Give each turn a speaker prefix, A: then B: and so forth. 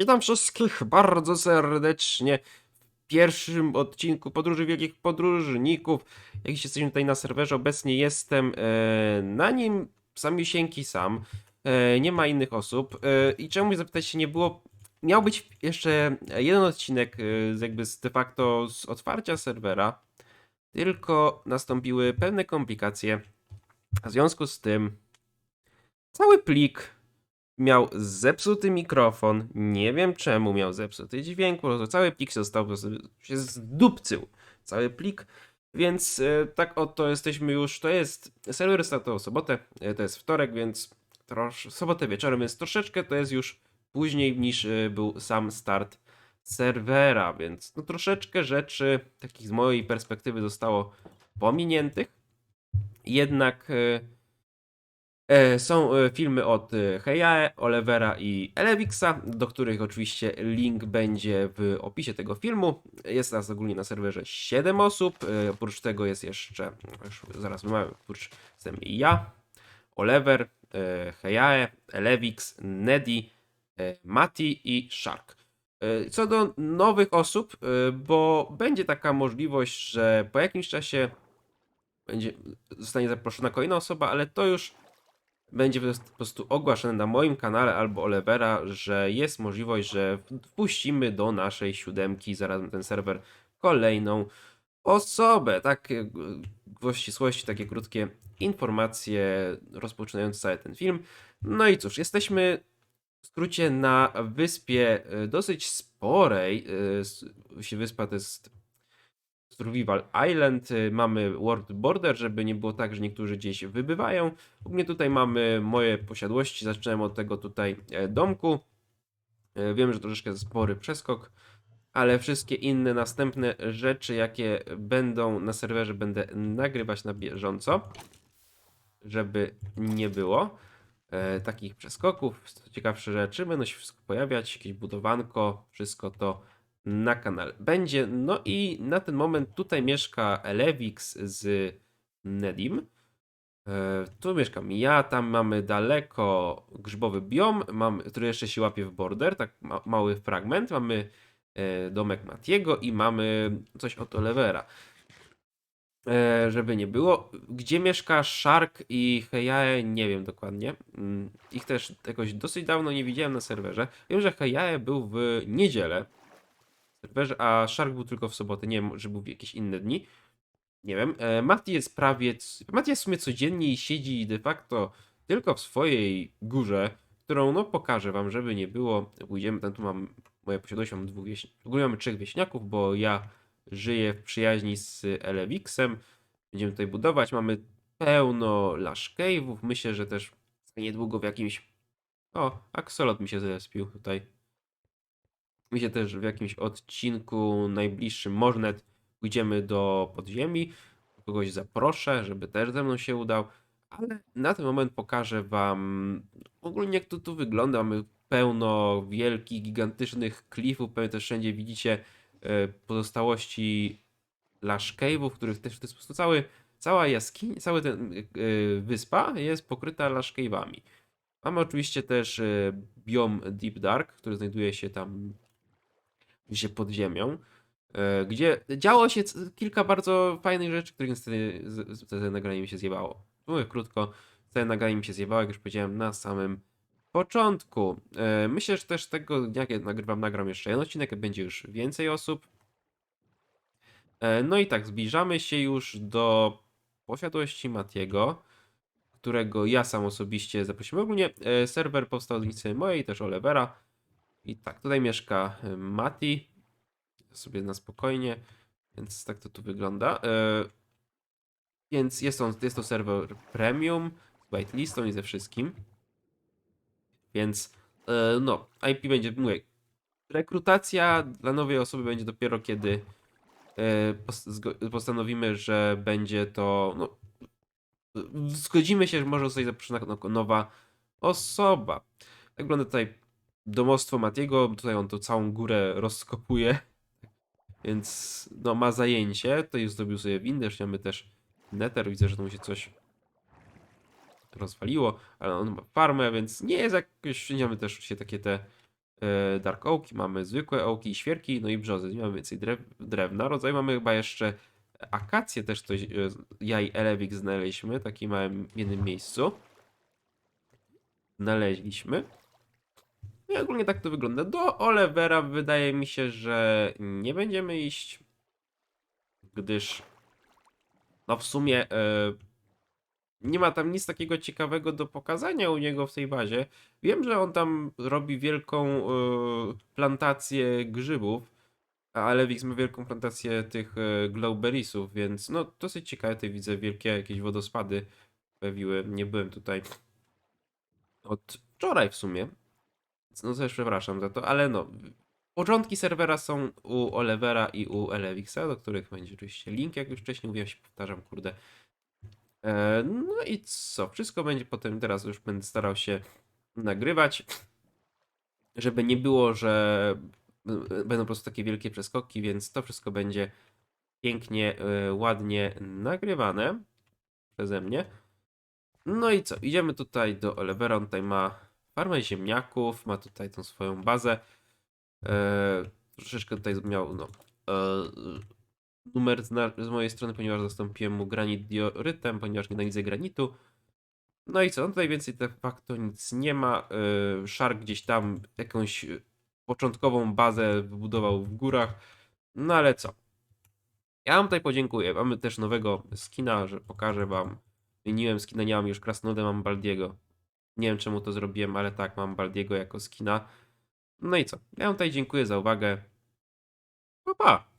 A: Witam wszystkich bardzo serdecznie w pierwszym odcinku Podróży Wielkich Podróżników. Jak dziś jesteśmy tutaj na serwerze, obecnie jestem e, na nim samiusieńki sam. E, nie ma innych osób. E, I czemu zapytać się nie było? Miał być jeszcze jeden odcinek e, jakby z de facto z otwarcia serwera, tylko nastąpiły pewne komplikacje. W związku z tym cały plik miał zepsuty mikrofon. Nie wiem czemu miał zepsuty dźwięk, po cały plik został po prostu się zdupcył. Cały plik. Więc e, tak oto jesteśmy już. To jest. Serwer startował sobotę, e, to jest wtorek, więc trosz, sobotę wieczorem, więc troszeczkę to jest już później niż e, był sam start serwera, więc no troszeczkę rzeczy takich z mojej perspektywy zostało pominiętych. Jednak. Są e, filmy od e, Hejae, Olivera i Elevixa, do których oczywiście link będzie w opisie tego filmu. Jest nas ogólnie na serwerze 7 osób. e, Oprócz tego jest jeszcze, zaraz mamy, oprócz jestem ja, Oliver, e, Hejae, Elevix, Neddy, e, Mati i Shark. E, Co do nowych osób, e, bo będzie taka możliwość, że po jakimś czasie będzie, zostanie zaproszona kolejna osoba, ale to już będzie po prostu ogłaszane na moim kanale albo Olivera, że jest możliwość, że wpuścimy do naszej siódemki zaraz na ten serwer kolejną osobę. Takie w ścisłości, takie krótkie informacje rozpoczynające cały ten film. No i cóż, jesteśmy w skrócie na wyspie e, dosyć sporej. e, Wyspa to jest Survival Island, y, mamy World Border, żeby nie było tak, że niektórzy gdzieś wybywają. U mnie tutaj mamy moje posiadłości, zaczynałem od tego tutaj e, domku. E, Wiem, że troszeczkę spory przeskok, ale wszystkie inne następne rzeczy, jakie będą na serwerze, będę nagrywać na bieżąco, żeby nie było e, takich przeskoków. Ciekawsze rzeczy będą się wszystko pojawiać, jakieś budowanko, wszystko to na kanale będzie. No i na ten moment tutaj mieszka Elevix z Nedim. E, Tu mieszkam ja, tam mamy daleko grzybowy biom, mam, który jeszcze się łapie w border, tak ma, mały fragment. Mamy e, domek Matiego i mamy coś od Olivera. E, żeby nie było. Gdzie mieszka Shark i Hejae, nie wiem dokładnie. Mm, Ich też jakoś dosyć dawno nie widziałem na serwerze. Wiem, że Hejae był w niedzielę w serwerze, a Shark był tylko w sobotę. Nie wiem, że był w jakieś inne dni. Nie wiem. E, Mati jest prawie. Mati jest w sumie codziennie i siedzi de facto tylko w swojej górze, którą no pokażę wam, żeby nie było. Pójdziemy, tam tu mam moje posiadłość, mam dwóch wieśniaków. Mamy trzech wieśniaków, bo ja żyję w przyjaźni z Elevixem. Będziemy tutaj budować. Mamy pełno Lash Cave'ów. Myślę, że też niedługo w jakimś. O, Axolot mi się zespił tutaj. Mi się też w jakimś odcinku najbliższym, może nawet pójdziemy do podziemi. Kogoś zaproszę, żeby też ze mną się udał. Ale na ten moment pokażę wam ogólnie jak to tu wygląda. Mamy pełno wielkich, gigantycznych klifów. Pewnie też wszędzie widzicie e, pozostałości Lash Cave'ów, których też jest po prostu cały, cała jaskinia, cała ten e, wyspa jest pokryta Lash Cave'ami. Mamy oczywiście też e, biom Deep Dark, który znajduje się tam się pod ziemią, e, gdzie działo się kilka bardzo fajnych rzeczy, których niestety całe nagranie mi się zjebało. Mówię krótko, całe nagranie mi się zjebało, jak już powiedziałem na samym początku. E, Myślę, że też tego dnia, kiedy nagrywam, nagram jeszcze jeden odcinek, będzie już więcej osób. E, No i tak, zbliżamy się już do posiadłości Matiego, którego ja sam osobiście zaprosiłem. Ogólnie serwer powstał z mojej, też Olivera. I tak, tutaj mieszka e, Mati, sobie na spokojnie, więc tak to tu wygląda. E, Więc jest, on, jest to serwer premium, z whitelistą i ze wszystkim. Więc e, no, IP będzie, mówię, rekrutacja dla nowej osoby będzie dopiero kiedy postanowimy, że będzie to, no, zgodzimy się, że może zostać zaproszona no- nowa osoba. Tak wygląda tutaj domostwo Matiego, tutaj on to całą górę rozkopuje, więc no ma zajęcie, tutaj już zrobił sobie windę, mamy też nether, widzę, że tu mu się coś rozwaliło, ale on ma farmę, więc nie jest jakoś, mamy też się takie te e, dark oaki, mamy zwykłe oaki, świerki, no i brzozy. Nie mamy więcej drew, drewna. Rodzaj mamy chyba jeszcze akacje też coś, e, jaj elewik znaleźliśmy, taki małym w jednym miejscu. Znaleźliśmy. No i ogólnie tak to wygląda. Do Olivera wydaje mi się, że nie będziemy iść, gdyż no w sumie e, nie ma tam nic takiego ciekawego do pokazania u niego w tej bazie. Wiem, że on tam robi wielką e, plantację grzybów, a Alewix ma wielką plantację tych e, glowberriesów, więc no dosyć ciekawe. Tutaj widzę wielkie jakieś wodospady pojawiły. Nie byłem tutaj od wczoraj w sumie. No też przepraszam za to, ale no. Początki serwera są u Olivera i u Elevixa, do których będzie oczywiście link, jak już wcześniej mówiłem, się powtarzam, kurde. E, no i co? Wszystko będzie potem, teraz już będę starał się nagrywać, żeby nie było, że będą po prostu takie wielkie przeskoki, więc to wszystko będzie pięknie, e, ładnie nagrywane przeze mnie. No i co? Idziemy tutaj do Olivera. On tutaj ma farmę ziemniaków, ma tutaj tą swoją bazę. Eee, troszeczkę tutaj miał no, eee, numer z, na, z mojej strony, ponieważ zastąpiłem mu granit diorytem, ponieważ nienawidzę granitu. No i co? No tutaj więcej de facto nic nie ma. Eee, Shark gdzieś tam jakąś e, początkową bazę wybudował w górach. No ale co? Ja wam tutaj podziękuję. Mamy też nowego skina, że pokażę wam. Zmieniłem skina, nie mam już Krasnoluda, mam Baldiego. Nie wiem czemu to zrobiłem, ale tak, mam Baldiego jako skina. No i co? Ja tutaj dziękuję za uwagę. Pa, pa!